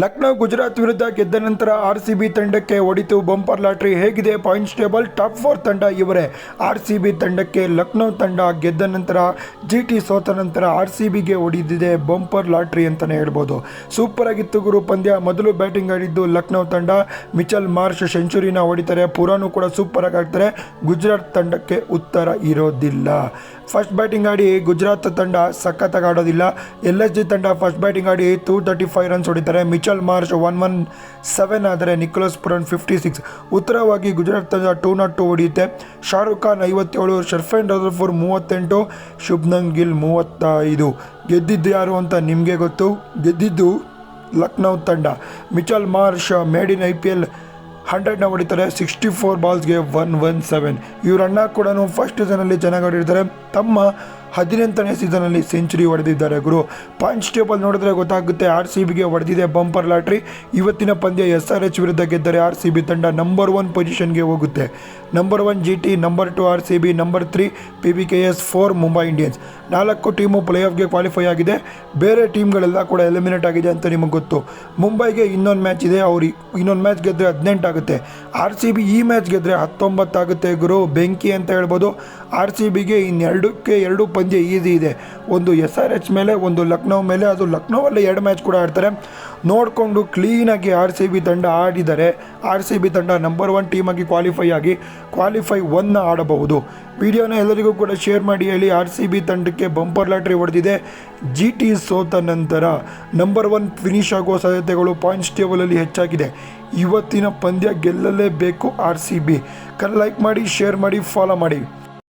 ಲಕ್ನೋ ಗುಜರಾತ್ ವಿರುದ್ಧ ಗೆದ್ದ ನಂತರ ಆರ್ ಸಿ ಬಿ ತಂಡಕ್ಕೆ ಒಡಿತು ಬಂಪರ್ ಲಾಟ್ರಿ. ಹೇಗಿದೆ ಪಾಯಿಂಟ್ಸ್ ಟೇಬಲ್? ಟಾಪ್ ಫೋರ್ ತಂಡ ಇವರೇ. ಆರ್ ಸಿ ಬಿ ತಂಡಕ್ಕೆ ಲಕ್ನೋ ತಂಡ ಗೆದ್ದ ನಂತರ ಜಿ ಟಿ ಸೋತ ನಂತರ ಆರ್ ಸಿ ಬಿಗೆ ಒಡಿದಿದೆ ಬಂಪರ್ ಲಾಟ್ರಿ ಅಂತಲೇ ಹೇಳ್ಬೋದು. ಸೂಪರ್ ಆಗಿತ್ತು ಗುರು ಪಂದ್ಯ. ಮೊದಲು ಬ್ಯಾಟಿಂಗ್ ಆಡಿದ್ದು ಲಕ್ನೋ ತಂಡ. ಮಿಚಲ್ ಮಾರ್ಷ್ ಸೆಂಚುರಿನ ಹೊಡಿತಾರೆ. ಪುರಾನು ಕೂಡ ಸೂಪರ್ ಆಗಿ ಆಡ್ತಾರೆ. ಗುಜರಾತ್ ತಂಡಕ್ಕೆ ಉತ್ತರ ಇರೋದಿಲ್ಲ. ಫಸ್ಟ್ ಬ್ಯಾಟಿಂಗ್ ಆಡಿ ಗುಜರಾತ್ ತಂಡ ಸಖತ್ತಾಗಿ ಆಡೋದಿಲ್ಲ. ಎಲ್ ಎಸ್ ಜಿ ತಂಡ ಫಸ್ಟ್ ಬ್ಯಾಟಿಂಗ್ ಆಡಿ ಟೂ ತರ್ಟಿ ಫೈವ್ ರನ್ಸ್ ಹೊಡಿತಾರೆ. Mitchell Marsh one one seven ಆದರೆ ನಿಕೋಲಸ್ ಪುರನ್ ಫಿಫ್ಟಿ ಸಿಕ್ಸ್ ಉತ್ತರವಾಗಿ ಗುಜರಾತ್ ತಂಡ ಟೂ ನಾಟ್ ಟು ಹೊಡೆಯುತ್ತೆ ಶಾರುಖ್ ಖಾನ್ ಐವತ್ತೇಳು ಶರ್ಫೆನ್ ರಜಫೋರ್ ಮೂವತ್ತೆಂಟು ಶುಭ್ನನ್ ಗಿಲ್ ಮೂವತ್ತೈದು. ಗೆದ್ದಿದ್ದು ಯಾರು ಅಂತ ನಿಮಗೆ ಗೊತ್ತು? ಗೆದ್ದಿದ್ದು ಲಕ್ನೌ ತಂಡ. Mitchell Marsh made in I P L ಹಂಡ್ರೆಡ್ನ ಹೊಡಿತಾರೆ ಸಿಕ್ಸ್ಟಿ ಫೋರ್ ಬಾಲ್ಸ್ಗೆ ಒನ್ ಒನ್ ಸೆವೆನ್ ಇವರನ್ನ ಕೂಡ ಫಸ್ಟ್ ಸೀಸನಲ್ಲಿ ಚೆನ್ನಾಗಿ ಆಡಿರ್ತಾರೆ. ತಮ್ಮ ಹದಿನೆಂಟನೇ ಸೀಸನಲ್ಲಿ ಸೆಂಚುರಿ ಹೊಡೆದಿದ್ದಾರೆ ಗುರು. ಪಾಯಿಂಟ್ಸ್ ಟೇಬಲ್ ನೋಡಿದ್ರೆ ಗೊತ್ತಾಗುತ್ತೆ ಆರ್ ಸಿ ಬಿಗೆ ಹೊಡೆದಿದೆ ಬಂಪರ್ ಲಾಟ್ರಿ. ಇವತ್ತಿನ ಪಂದ್ಯ ಎಸ್ ಆರ್ ಎಚ್ ವಿರುದ್ಧ ಗೆದ್ದರೆ ಆರ್ ಸಿ ಬಿ ತಂಡ ನಂಬರ್ ಒನ್ ಪೊಸಿಷನ್ಗೆ ಹೋಗುತ್ತೆ. Number one G T number two R C B number three P B K S four Mumbai Indians. ನಾಲ್ಕು ಟೀಮು ಪ್ಲೇ ಆಫ್ಗೆ ಕ್ವಾಲಿಫೈ ಆಗಿದೆ. ಬೇರೆ ಟೀಮ್ಗಳೆಲ್ಲ ಕೂಡ ಎಲಿಮಿನೇಟ್ ಆಗಿದೆ ಅಂತ ನಿಮಗೆ ಗೊತ್ತು. ಮುಂಬೈಗೆ ಇನ್ನೊಂದು ಮ್ಯಾಚ್ ಇದೆ, ಅವ್ರು ಇನ್ನೊಂದು ಮ್ಯಾಚ್ ಗೆದ್ದರೆ ಹದಿನೆಂಟು ಆಗುತ್ತೆ. ಆರ್ ಸಿ ಬಿ ಈ ಮ್ಯಾಚ್ ಗೆದ್ದರೆ ಹತ್ತೊಂಬತ್ತಾಗುತ್ತೆ ಗುರು. ಬೆಂಕಿ ಅಂತ ಹೇಳ್ಬೋದು. ಆರ್ ಸಿ ಬಿಗೆ ಇನ್ನೆರಡಕ್ಕೆ ಎರಡು ಪಂದ್ಯ ಈಸಿ ಇದೆ. ಒಂದು ಎಸ್ ಆರ್ ಎಚ್ ಮೇಲೆ, ಒಂದು ಲಕ್ನೋ ಮೇಲೆ, ಅದು ಲಕ್ನೋವಲ್ಲೇ ಎರಡು ಮ್ಯಾಚ್ ಕೂಡ ಆಡ್ತಾರೆ. ನೋಡಿಕೊಂಡು ಕ್ಲೀನಾಗಿ ಆರ್ ಸಿ ಬಿ ತಂಡ ಆಡಿದರೆ, ಆರ್ ಸಿ ಬಿ ತಂಡ ನಂಬರ್ ಒನ್ ಟೀಮಾಗಿ ಕ್ವಾಲಿಫೈ ಆಗಿ ಕ್ವಾಲಿಫೈ ಒನ್ನ ಆಡಬಹುದು. ವಿಡಿಯೋನ ಎಲ್ಲರಿಗೂ ಕೂಡ ಶೇರ್ ಮಾಡಿ ಹೇಳಿ, ಆರ್ ಸಿ ಬಿ ತಂಡಕ್ಕೆ ಬಂಪರ್ ಲಾಟ್ರಿ ಹೊಡೆದಿದೆ. ಜಿ ಟಿ ಸೋತ ನಂತರ ನಂಬರ್ ಒನ್ ಫಿನಿಶ್ ಆಗುವ ಸಾಧ್ಯತೆಗಳು ಪಾಯಿಂಟ್ಸ್ ಟೇಬಲಲ್ಲಿ ಹೆಚ್ಚಾಗಿದೆ. ಇವತ್ತಿನ ಪಂದ್ಯ ಗೆಲ್ಲಲೇಬೇಕು ಆರ್ ಸಿ ಬಿ. ಲೈಕ್ ಮಾಡಿ ಶೇರ್ ಮಾಡಿ ಫಾಲೋ ಮಾಡಿ.